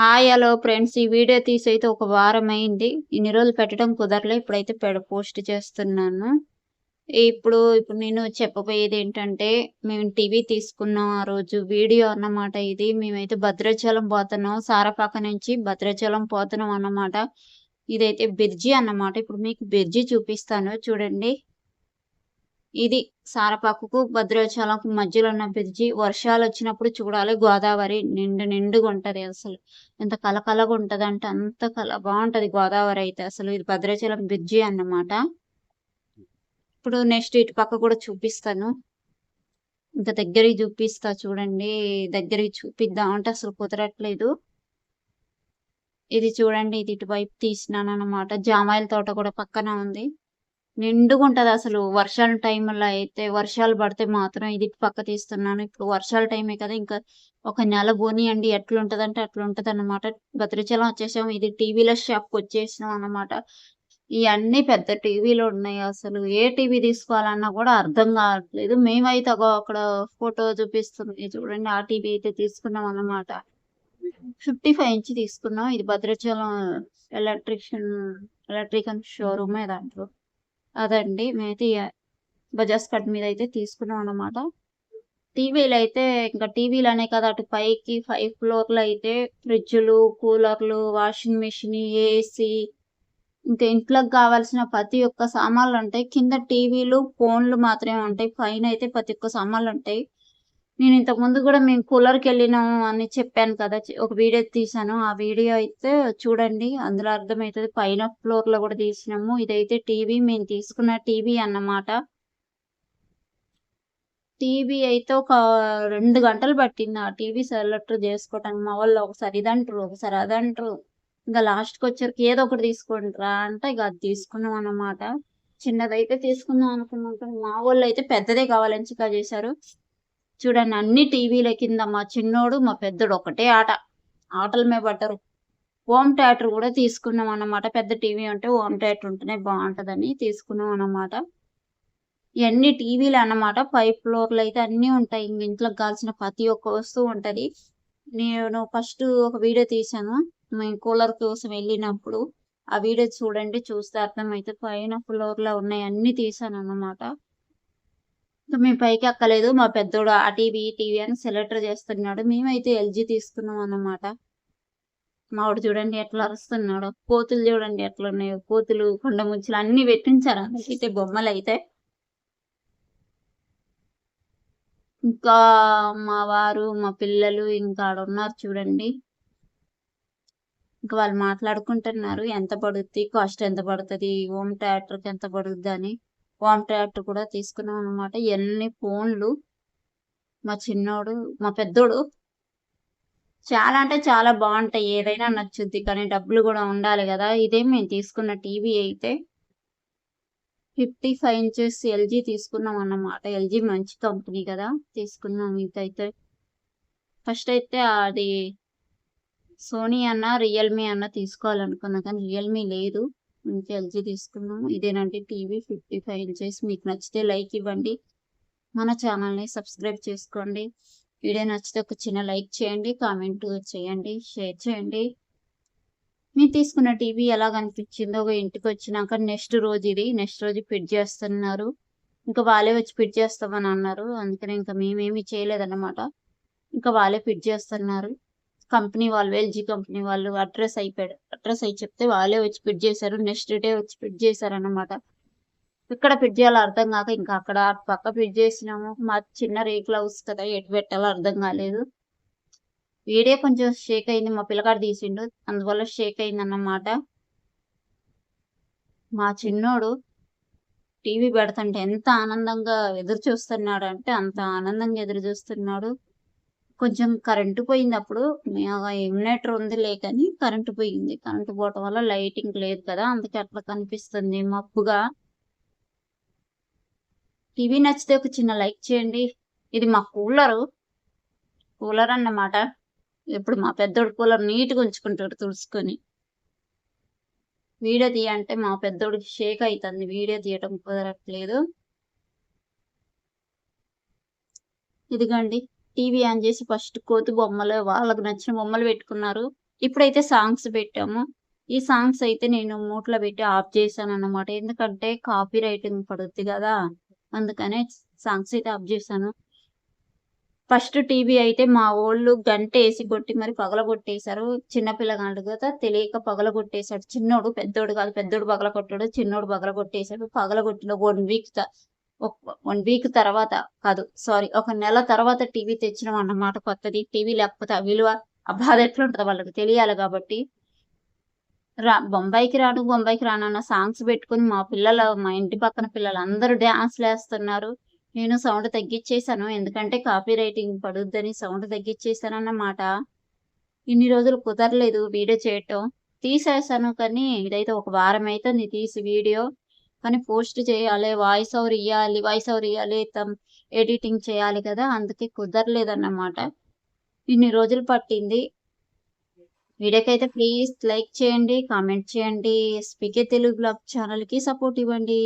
Hi hello friends. ఈ video తీసి అయితే ఒక వారం అయింది. ఇన్ని రోజులు పెట్టడం కుదరలే. ఇప్పుడైతే పెడ పోస్ట్ చేస్తున్నాను. ఇప్పుడు ఇప్పుడు నేను చెప్పబోయేది ఏంటంటే మేము టీవీ తీసుకున్నాం ఆ రోజు. వీడియో అన్నమాట ఇది. మేమైతే భద్రాచలం పోతున్నాం. సారపాక నుంచి భద్రాచలం పోతున్నాం అన్నమాట. ఇదైతే బిర్జీ అన్నమాట. ఇప్పుడు మీకు బిర్జీ చూపిస్తాను. చూడండి. ఇది సారపాకుకు భద్రాచలంకు మధ్యలో ఉన్న బ్రిడ్జి వర్షాలు వచ్చినప్పుడు చూడాలి. గోదావరి నిండు నిండుగా ఉంటది అసలు. ఎంత కలకలగా ఉంటది అంటే అంత కల బాగుంటది గోదావరి అయితే అసలు. ఇది భద్రాచలం బ్రిడ్జి అన్నమాట. ఇప్పుడు నెక్స్ట్ ఇటు పక్క కూడా చూపిస్తాను. ఇంకా దగ్గరికి చూపిస్తా చూడండి. దగ్గరికి చూపిద్దాం అంటే అసలు కుదరట్లేదు. ఇది చూడండి ఇది ఇటువైపు తీసినాను అనమాట జామాయిల తోట కూడా పక్కన ఉంది. నిండుగా ఉంటది అసలు వర్షాల టైంలో అయితే వర్షాలు పడితే మాత్రం ఇది పక్క తీస్తున్నాను. ఇప్పుడు వర్షాల టైమే కదా ఇంకా ఒక నెల పోనీయండి. ఎట్లుంటది అంటే అట్లుంటది అనమాట భద్రాచలం వచ్చేసాం. ఇది టీవీలో షాప్కి వచ్చేసినాం అనమాట ఇవన్నీ పెద్ద టీవీలు ఉన్నాయి అసలు. ఏ టీవీ తీసుకోవాలన్నా కూడా అర్థం కావట్లేదు. మేమైతే అక్కడ ఫోటో చూపిస్తుంది చూడండి ఆ టీవీ అయితే తీసుకున్నాం అన్నమాట. ఫిఫ్టీ ఫైవ్ ఇంచ్ తీసుకున్నాం. ఇది భద్రాచలం ఎలక్ట్రిషియన్ ఎలక్ట్రికల్ షోరూమే దాంట్లో. అదండి. మేమైతే బజాజ్ కట్ మీద అయితే తీసుకున్నాం అనమాట టీవీలు అయితే ఇంకా టీవీలు అనే కదా అటు పైకి ఫైవ్ ఫ్లోర్లు అయితే ఫ్రిడ్జ్లు కూలర్లు వాషింగ్ మిషన్ ఏసీ ఇంకా ఇంట్లోకి కావాల్సిన ప్రతి ఒక్క సామాన్లు ఉంటాయి. కింద టీవీలు ఫోన్లు మాత్రమే ఉంటాయి. పైన అయితే ప్రతి ఒక్క సామాన్లు ఉంటాయి. నేను ఇంతకు ముందు కూడా మేము కూలర్కి వెళ్ళినాము అని చెప్పాను కదా. ఒక వీడియో తీసాను ఆ వీడియో అయితే చూడండి అందులో అర్థమవుతుంది. పైన ఫ్లోర్లో కూడా తీసినాము. ఇదైతే టీవీ. మేము తీసుకున్న టీవీ అన్నమాట. టీవీ అయితే ఒక రెండు గంటలు పట్టింది. ఆ టీవీ సెలెక్ట్ చేసుకోవటానికి మా వాళ్ళు ఒకసారి ఇదంటారు ఒకసారి అదంటారు. ఇంకా లాస్ట్కి వచ్చరికి ఏదో ఒకటి తీసుకుంటారా అంటే ఇక అది తీసుకున్నాం అన్నమాట. చిన్నదైతే తీసుకుందాం అనుకున్నాం మా వాళ్ళు అయితే పెద్దదే కావాలని చికా చేశారు. చూడండి అన్ని టీవీల కింద మా చిన్నోడు మా పెద్దోడు ఒకటే ఆట. ఆటల మీద పడ్డరు. హోమ్ థియేటర్ కూడా తీసుకున్నాం అన్నమాట. పెద్ద టీవీ ఉంటే హోమ్ థియేటర్ ఉంటేనే బాగుంటుందని తీసుకున్నాం అన్నమాట. ఇవన్నీ టీవీలు అన్నమాట. పై ఫ్లోర్లు అయితే అన్నీ ఉంటాయి. ఇంట్లోకి కావాల్సిన ప్రతి ఒక్క వస్తువు ఉంటుంది. నేను ఫస్ట్ ఒక వీడియో తీసాను మేము కూలర్ కోసం వెళ్ళినప్పుడు ఆ వీడియో చూడండి చూస్తే అర్థమైతే పైన ఫ్లోర్లో ఉన్నాయి. అన్ని తీసాను అన్నమాట. మేము పైకి ఎక్కలేదు. మా పెద్దోడు ఆ టీవీ టీవీ అని సెలెక్టర్ చేస్తున్నాడు. మేమైతే ఎల్జీ తీసుకున్నాం అన్నమాట. మావిడు చూడండి ఎట్లా అరుస్తున్నాడు. కోతులు చూడండి ఎట్లా ఉన్నాయో. కోతులు కొండ ముచ్చులు అన్ని పెట్టించారు. అయితే బొమ్మలు అయితే ఇంకా మా వారు మా పిల్లలు ఇంకా ఆడ ఉన్నారు చూడండి. ఇంకా వాళ్ళు మాట్లాడుకుంటున్నారు. ఎంత పడుద్ది? కాస్ట్ ఎంత పడుతుంది? హోమ్ థియేటర్కి ఎంత పడుద్ది అని. కాంట్రాక్ట్ కూడా తీసుకున్నాం అనమాట ఎన్ని ఫోన్లు మా చిన్నోడు మా పెద్దోడు చాలా అంటే చాలా బాగుంటాయి. ఏదైనా నచ్చుద్ది కానీ డబ్బులు కూడా ఉండాలి కదా. ఇదే మేము తీసుకున్న టీవీ అయితే ఫిఫ్టీ ఫైవ్ ఇంచెస్ ఎల్జీ తీసుకున్నాం అన్నమాట. ఎల్జీ మంచి కంపెనీ కదా. తీసుకున్నాం ఇదైతే. ఫస్ట్ అయితే అది సోనీ అన్న రియల్మీ అన్న తీసుకోవాలనుకున్నా కానీ రియల్మీ లేదు. ఇంకా ఎల్జీ తీసుకున్నాము ఇదేనంటే టీవీ ఫిఫ్టీ ఫైవ్ ఇంచెస్. మీకు నచ్చితే లైక్ ఇవ్వండి. మన ఛానల్ని సబ్స్క్రైబ్ చేసుకోండి. వీడియో నచ్చితే ఒక చిన్న లైక్ చేయండి. కామెంట్ చేయండి. షేర్ చేయండి. మీరు తీసుకున్న టీవీ ఎలా కనిపించిందో ఒక ఇంటికి వచ్చినాక నెక్స్ట్ రోజు ఇది. నెక్స్ట్ రోజు ఫిట్ చేస్తున్నారు. ఇంకా వాళ్ళే వచ్చి ఫిట్ చేస్తామని అన్నారు. అందుకని ఇంకా మేమేమి చేయలేదన్నమాట. ఇంకా వాళ్ళే ఫిట్ చేస్తున్నారు. కంపెనీ వాళ్ళు ఎల్జీ కంపెనీ వాళ్ళు అడ్రస్ అయిపోయాడు అడ్రస్ అయి చెప్తే వాళ్ళే వచ్చి ఫిట్ చేశారు. నెక్స్ట్ డే వచ్చి ఫిట్ చేశారు అనమాట ఇక్కడ ఫిట్ చేయాలో అర్థం కాక ఇంకా అక్కడ పక్క పిట్ చేసినాము. మా చిన్న రేకుల హౌస్ కదా ఎటు పెట్టాలో అర్థం కాలేదు. వీడియో కొంచెం షేక్ అయింది. మా పిల్లగాడు తీసిండు. అందువల్ల షేక్ అయింది అన్నమాట మా చిన్నోడు టీవీ పెడతంటే ఎంత ఆనందంగా ఎదురు చూస్తున్నాడు అంటే అంత ఆనందంగా ఎదురు చూస్తున్నాడు. కొంచెం కరెంటు పోయింది అప్పుడు ఇన్వర్టర్ ఉంది లేకని కరెంటు పోయింది. కరెంటు పోవటం వల్ల లైటింగ్ లేదు కదా అందుకే అట్లా కనిపిస్తుంది మబ్బుగా. టీవీ నచ్చితే ఒక చిన్న లైక్ చేయండి. ఇది మా కూలరు. కూలర్ అన్నమాట. ఇప్పుడు మా పెద్దోడు కూలర్ నీట్గా ఉంచుకుంటాడు తుడుచుకొని. వీడియో తీయంటే మా పెద్దోడికి షేక్ అవుతుంది వీడియో తీయటం కుదరట్లేదు. ఇదిగండి. టీవీ ఆన్ చేసి ఫస్ట్ కోతి బొమ్మలు వాళ్ళకు నచ్చిన బొమ్మలు పెట్టుకున్నారు. ఇప్పుడైతే సాంగ్స్ పెట్టాము. ఈ సాంగ్స్ అయితే నేను మూట్లో పెట్టి ఆఫ్ చేశాను అన్నమాట ఎందుకంటే కాపీ రైటింగ్ పడుద్ది కదా అందుకనే సాంగ్స్ అయితే ఆఫ్ చేశాను. ఫస్ట్ టీవీ అయితే మా వాళ్ళు గంట వేసి కొట్టి మరి పగలగొట్టేశారు చిన్న పిల్లగాడు కదా తెలియక పగలగొట్టేశాడు చిన్నోడు పెద్దోడు కాదు పెద్దోడు పగలగొట్టాడు చిన్నోడు పగలగొట్టేశాడు పగలగొట్టిన వన్ వీక్ వన్ వీక్ తర్వాత కాదు సారీ ఒక నెల తర్వాత టీవీ తెచ్చడం అన్నమాట కొత్తది. టీవీ లేకపోతే ఆ విలువ ఆ బాధ ఎట్లుంటుందో వాళ్ళకి తెలియాలి కాబట్టి. రా బొంబాయికి రాను బొంబాయికి రాను అన్న సాంగ్స్ పెట్టుకుని మా పిల్లలు మా ఇంటి పక్కన పిల్లలు అందరూ డ్యాన్స్ వేస్తున్నారు నేను సౌండ్ తగ్గించేశాను ఎందుకంటే కాపీ రైటింగ్ పడుద్దని సౌండ్ తగ్గించేశాను అన్నమాట. ఇన్ని రోజులు కుదరలేదు వీడియో చేయటం. తీసేసాను కానీ ఇదైతే ఒక వారం అవుతుంది తీసి వీడియో. కానీ పోస్ట్ చేయాలి వాయిస్ ఓవర్ ఇవ్వాలి వాయిస్ ఓవర్ ఇవ్వాలి తమ్ ఎడిటింగ్ చేయాలి కదా అందుకే కుదరలేదన్నమాట. ఇన్ని రోజులు పట్టింది. వీడియోకైతే అయితే ప్లీజ్ లైక్ చేయండి కామెంట్ చేయండి. స్పీకే తెలుగు బ్లాగ్ ఛానల్కి సపోర్ట్ ఇవ్వండి.